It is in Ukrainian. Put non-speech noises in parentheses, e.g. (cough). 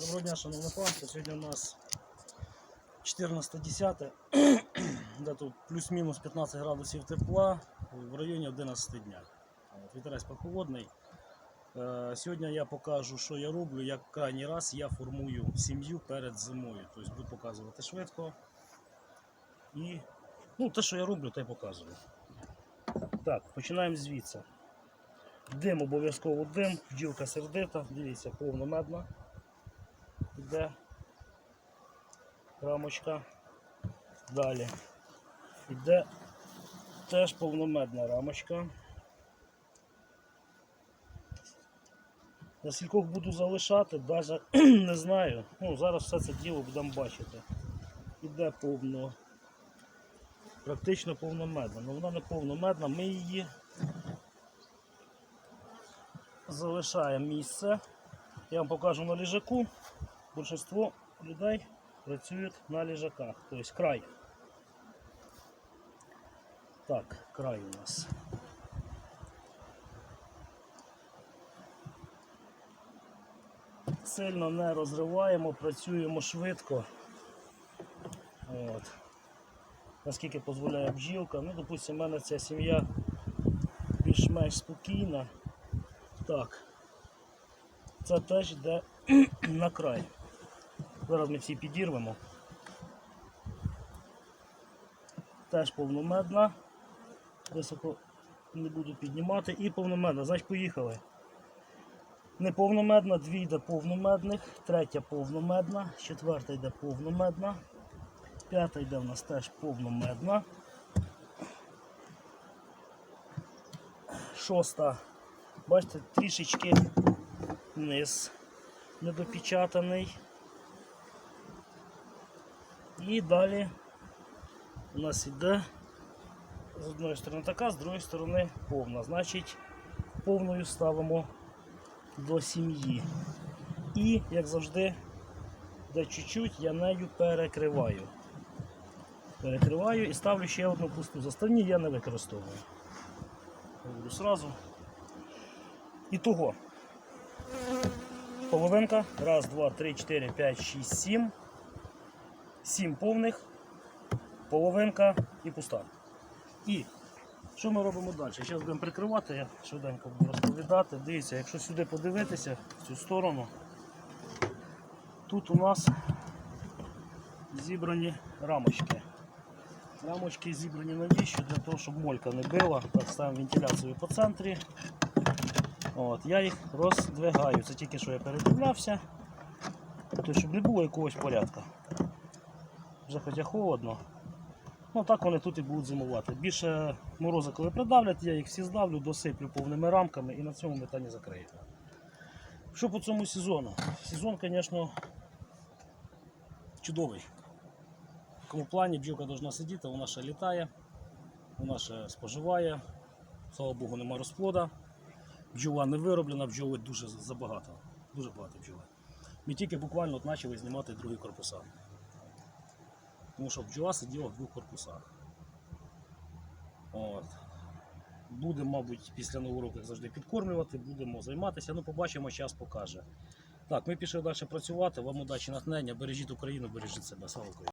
Доброго дня, шановне панство. Сьогодні у нас 14.10, (clears throat) де плюс-мінус 15 градусів тепла в районі 11 дня. Вітерець прохолодний. Е, Сьогодні я покажу, що я роблю. Як крайній раз я формую сім'ю перед зимою. Тобто буду показувати швидко. І ну, те, що я роблю, те й показую. Так, починаємо звідси. Дим обов'язково дим, бджілка сердита, дивіться, повномедна. Іде рамочка. Далі. Іде теж повномедна рамочка. На скількох буду залишати, навіть (clears throat) не знаю. Ну, зараз все це діло будемо бачити. Іде повно. Практично повномедна. Ну вона не повномедна, ми її залишаємо місце. Я вам покажу на ліжаку. Большинство людей працюють на ліжаках. Тобто край. Так, край у нас. Сильно не розриваємо, працюємо швидко. От. Наскільки дозволяє бджілка. Ну, допустимо, в мене ця сім'я більш-менш спокійна. Так. Це теж йде (clears throat) на край. Зараз ми всі підірвемо. Теж повномедна. Високо не буду піднімати. І повномедна. Значить поїхали. Неповномедна, дві йде повномедних, третя повномедна, четверта йде повномедна, п'ята йде в нас теж повномедна. Шоста. Бачите, трішечки низ недопечатаний. І далі у нас іде з одної сторони така, з другої сторони повна. Значить, повною ставимо до сім'ї. І, як завжди, де чуть-чуть я нею перекриваю. Перекриваю і ставлю ще одну пусту. Заставні я не використовую. Говорю сразу. І того. Половинка. Раз, два, три, чотири, п'ять, шість, сім. Сім повних, половинка і пуста. І що ми робимо далі? Зараз будемо прикривати, я швиденько буду розповідати. Дивіться, якщо сюди подивитися, в цю сторону, тут у нас зібрані рамочки. Рамочки зібрані навіщо? Для того, щоб молька не била. Так, ставимо вентиляцію по центрі. От, я їх роздвигаю. Це тільки що я передивлявся. Тобто, щоб не було якогось порядку. Вже хоча холодно. Ну так вони тут і будуть зимувати. Більше морози, коли придавлять, я їх всі здавлю, досиплю повними рамками і на цьому метані закрию. Що по цьому сезону? Сезон, звісно, чудовий. В якому плані бджілка повинна сидіти, вона ще літає, вона ще споживає. Слава Богу, нема розплода. Бджола не вироблена, бджоли дуже забагато. Дуже багато бджоли. Ми тільки буквально почали знімати другі корпуса. Тому що бджола сиділа в двох корпусах. От. Будемо, мабуть, після нового року як завжди підкормлювати, будемо займатися. Ну, побачимо, час покаже. Так, ми пішли далі працювати. Вам удачі натхнення. Бережіть Україну, бережіть себе. Слава Україні!